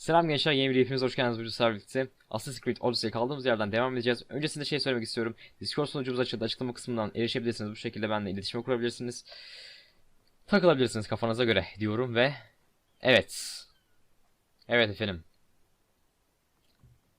Selam gençler, yeni bir hepiniz hoş geldiniz bu servis'e. Assassin's Creed Odyssey'e kaldığımız yerden devam edeceğiz. Öncesinde şey söylemek istiyorum. Discord sunucumuz açıldı. Açıklama kısmından erişebilirsiniz. Bu şekilde benimle iletişime kurabilirsiniz. Takılabilirsiniz kafanıza göre diyorum ve... Evet. Evet efendim.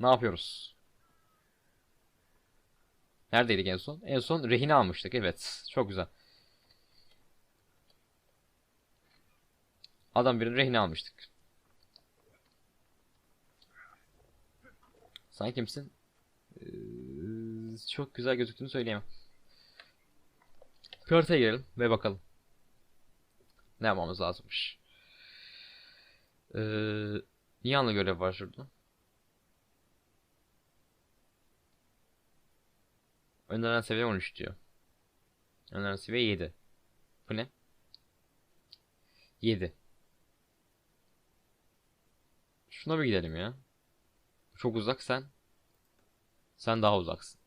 Ne yapıyoruz? Neredeydik en son? En son rehine almıştık. Evet. Çok güzel. Adam birini rehine almıştık. Sen kimsin? Ee, çok güzel gözüktüğünü söyleyemem. Haritaya girelim ve bakalım. Ne yapmamız lazımmış. Ee, niye anlı görev var şurada? Öneren seviye 13 diyor. Öneren seviye 7. Bu ne? 7. Şuna bir gidelim ya. Çok uzak sen. Sen daha uzaksın.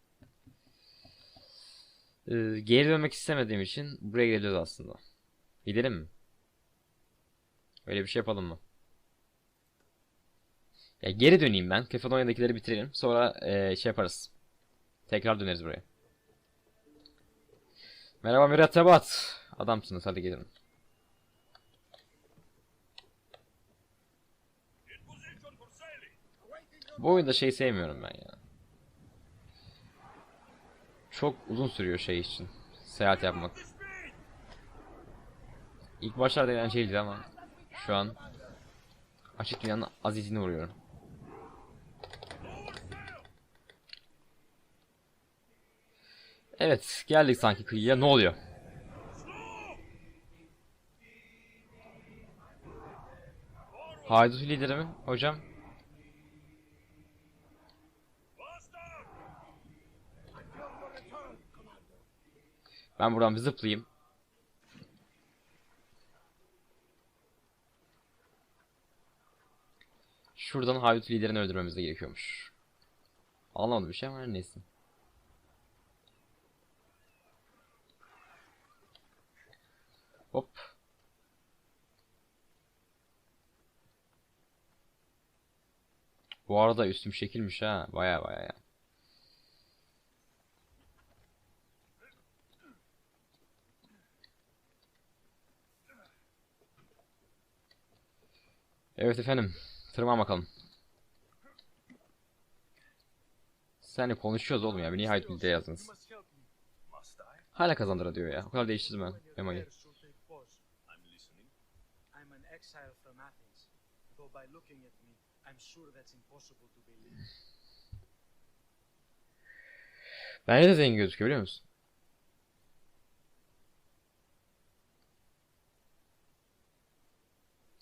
Ee, geri dönmek istemediğim için buraya geliyoruz aslında. Gidelim mi? Öyle bir şey yapalım mı? Ya geri döneyim ben. Kefalonya'dakileri bitirelim. Sonra ee, şey yaparız. Tekrar döneriz buraya. Merhaba mürettebat. Adamsınız hadi gelin. Bu oyunda şey sevmiyorum ben ya. Çok uzun sürüyor şey için. Seyahat yapmak. İlk başlarda eğlenceliydi ama şu an açık dünyanın azizine uğruyorum. Evet, geldik sanki kıyıya. Ne oluyor? Haydut lideri mi hocam? Ben buradan bir zıplayayım. Şuradan haydut liderini öldürmemiz de gerekiyormuş. Anlamadım bir şey ama neyse. Hop. Bu arada üstüm şekilmiş ha. Baya baya ya. Evet efendim. Tırman bakalım. Seninle konuşuyoruz oğlum ya. Beni niye hayat bildiğe yazdınız? Hala kazandıra diyor ya. O kadar değiştirdim ben believe. Bence de zengin gözüküyor biliyor musun?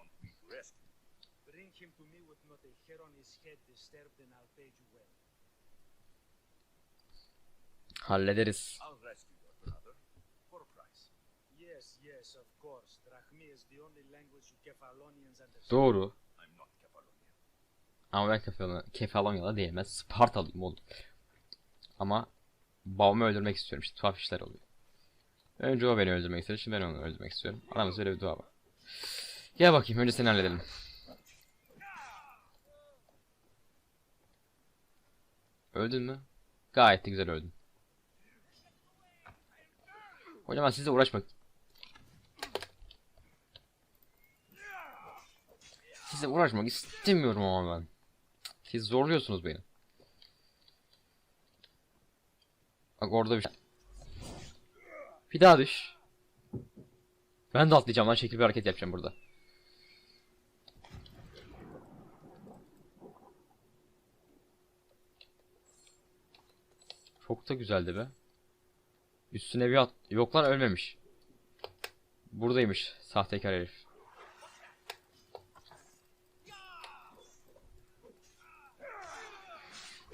On rescue? Bring him to me with not a hair on his head disturbed, and I'll pay you well. Hallederiz. I'll rescue your brother. For a price. Yes, yes, of course. Drachmi is the only language you Kefalonians understand. Doğru. I'm not Kefalonia. Ama ben Kefalon Kefalonyalı. Ben Spartalıyım oğlum. Ama babamı öldürmek istiyorum. İşte tuhaf işler oluyor. Önce o beni öldürmek istedi. Şimdi ben onu öldürmek istiyorum. Aramızda öyle bir dua var. Gel bakayım. Önce seni halledelim. Öldün mü? Gayet güzel öldün. Hocam ben sizle uğraşmak. Sizle uğraşmak istemiyorum ama ben. Siz zorluyorsunuz beni. Bak orada bir şey. Bir daha düş. Ben de atlayacağım lan şekil bir hareket yapacağım burada. Çok da güzeldi be. Üstüne bir at. Yok lan ölmemiş. Buradaymış sahtekar herif.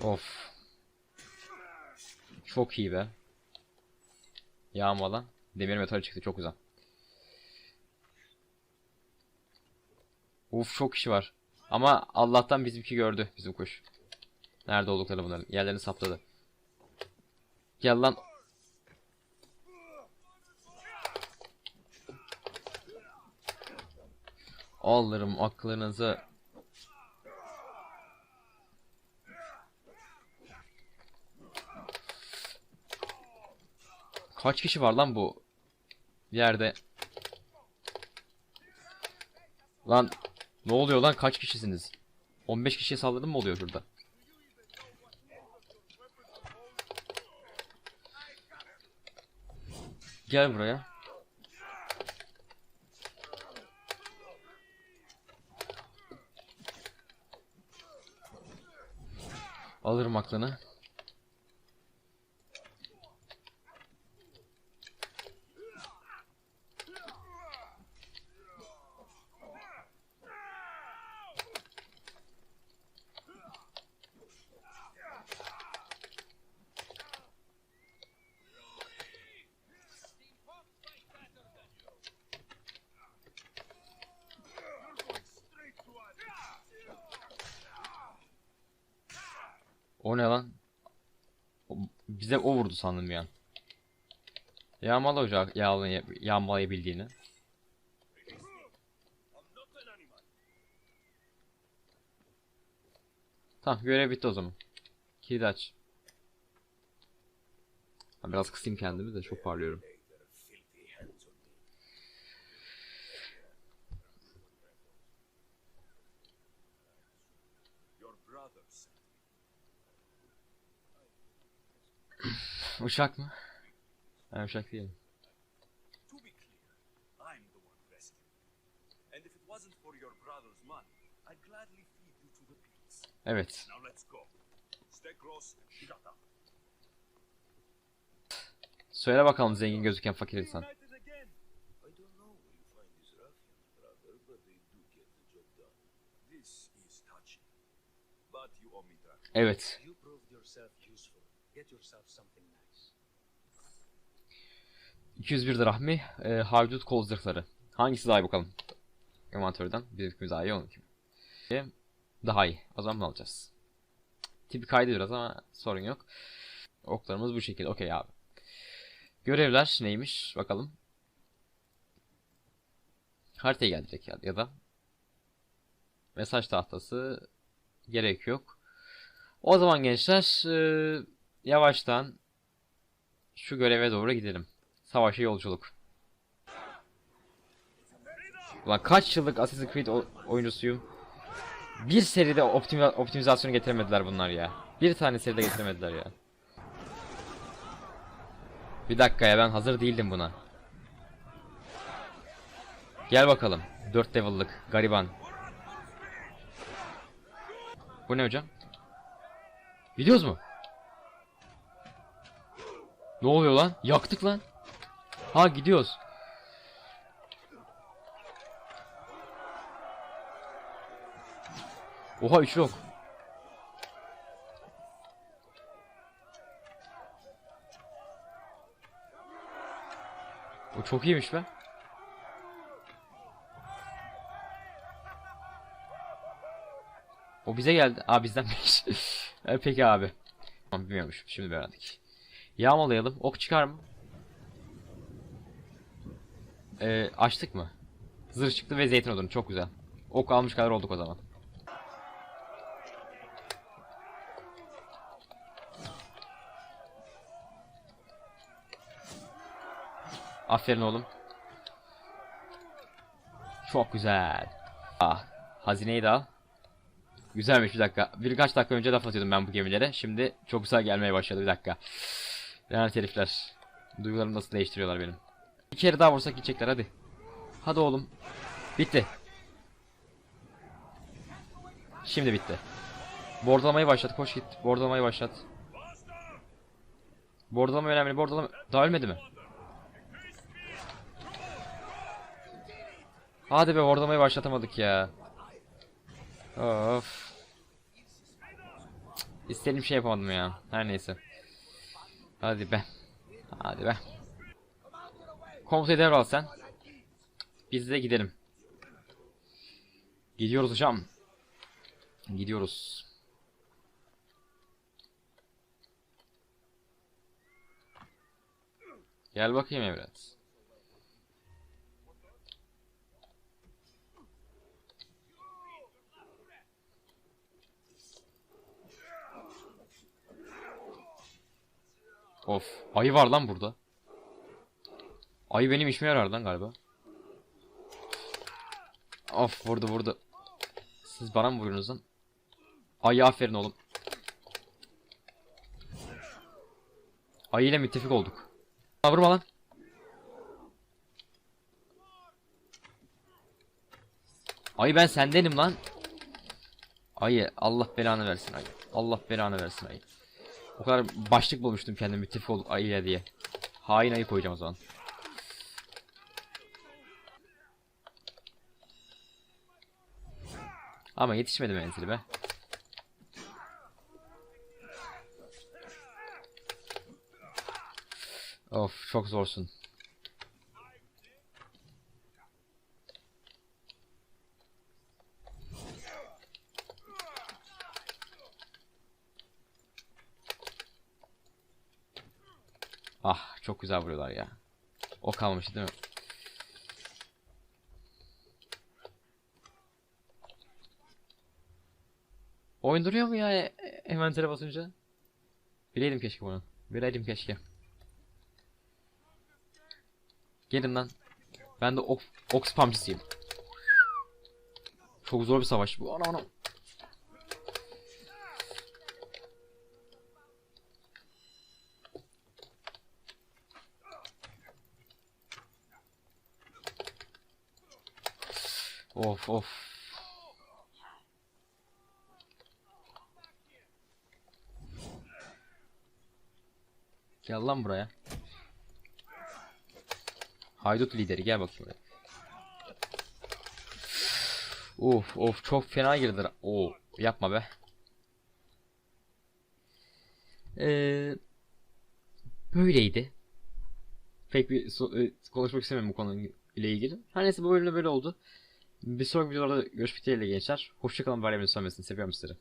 Of. Çok iyi be. Yağmalan. Demir metal çıktı çok güzel. Uf çok kişi var. Ama Allah'tan bizimki gördü bizim kuş. Nerede olduklarını bunların. Yerlerini sapladı. Gel lan. Alırım aklınızı. Kaç kişi var lan bu yerde? Lan ne oluyor lan kaç kişisiniz? 15 kişiye saldırdım mı oluyor şurada? Gel buraya. Alırım aklını. O ne lan? O- bize o vurdu sandım bir an. Yağmala ocağı yağmalay yağmalayabildiğini. Tamam görev bitti o zaman. Kilidi aç. Biraz kısayım kendimi de çok parlıyorum. Lay their filthy hands on me. Your brothers. Uşak mı? Ben uşak değilim. To be clear, I'm the one resting. And if it wasn't for your brother's money, I'd gladly feed you to the pigs. Evet. Now let's go. Stay close. And shut up. Söyle bakalım zengin gözüken fakir insan. Evet. 201 drahmi e, haydut kol zırhları. Hangisi daha iyi bakalım? Envantörden. Bizimkimiz daha iyi onunki. E, Daha iyi. O zaman bunu alacağız. Tipi kaydı biraz ama sorun yok. Oklarımız bu şekilde. Okey abi. Görevler neymiş? Bakalım. Haritaya gelecek ya, ya da mesaj tahtası gerek yok. O zaman gençler e, yavaştan şu göreve doğru gidelim. Savaşa yolculuk. Ulan kaç yıllık Assassin's Creed oyuncusuyum. Bir seride optimi- optimizasyonu getiremediler bunlar ya. Bir tane seride getiremediler ya. Bir dakika ya ben hazır değildim buna. Gel bakalım. 4 level'lık gariban. Bu ne hocam? Gidiyoruz mu? Ne oluyor lan? Yaktık lan. Ha gidiyoruz. Oha üçlü ok. O çok iyiymiş be. O bize geldi. Aa bizdenmiş. E, Peki abi. Tamam bilmiyormuş. Şimdi öğrendik. Yağmalayalım. Ok çıkar mı? Ee, açtık mı? Zırh çıktı ve zeytin odunu. Çok güzel. Ok almış kadar olduk o zaman. Aferin oğlum. Çok güzel. Ah, hazineyi de al. Güzelmiş bir dakika. Birkaç dakika önce laf atıyordum ben bu gemilere. Şimdi çok güzel gelmeye başladı bir dakika. Lanet herifler. Duygularımı nasıl değiştiriyorlar benim. Bir kere daha vursak gidecekler hadi. Hadi oğlum. Bitti. Şimdi bitti. Bordalamayı başlat. Koş git. Bordalamayı başlat. Bordalama önemli. Bordalama... Daha ölmedi mi? Hadi be bordalamayı başlatamadık ya. Of. İstediğim şey yapamadım ya. Her neyse. Hadi be. Hadi be. Komutayı devral sen. Biz de gidelim. Gidiyoruz hocam. Gidiyoruz. Gel bakayım evlat. Of. Ayı var lan burada. Ayı benim işime yarar lan galiba. Of vurdu vurdu. Siz bana mı vuruyorsunuz lan? Ayı aferin oğlum. Ayı ile müttefik olduk. Aa, vurma lan. Ayı ben sendenim lan. Ayı Allah belanı versin ayı. Allah belanı versin ayı. O kadar başlık bulmuştum kendim müttefik olduk ayıya diye. Hain ayı koyacağım o zaman. Ama yetişmedi menzili be. Of çok zorsun. Ah çok güzel vuruyorlar ya. O kalmıştı değil mi? Oyun duruyor mu ya e- envantere basınca? Bileydim keşke bunu. Bileydim keşke. Gelin lan. Ben de ok, ok spamcısıyım. Çok zor bir savaş bu. Ana ana. Of of. Gel lan buraya. Haydut lideri gel bakayım buraya. Of of çok fena girdiler. Oo yapma be. Ee, böyleydi. Pek bir so- e, konuşmak istemiyorum bu konuyla ilgili. Her neyse bu bölümde böyle oldu. Bir sonraki videolarda görüşmek dileğiyle gençler. Hoşçakalın. Böyle bir sonrasını seviyorum sizleri.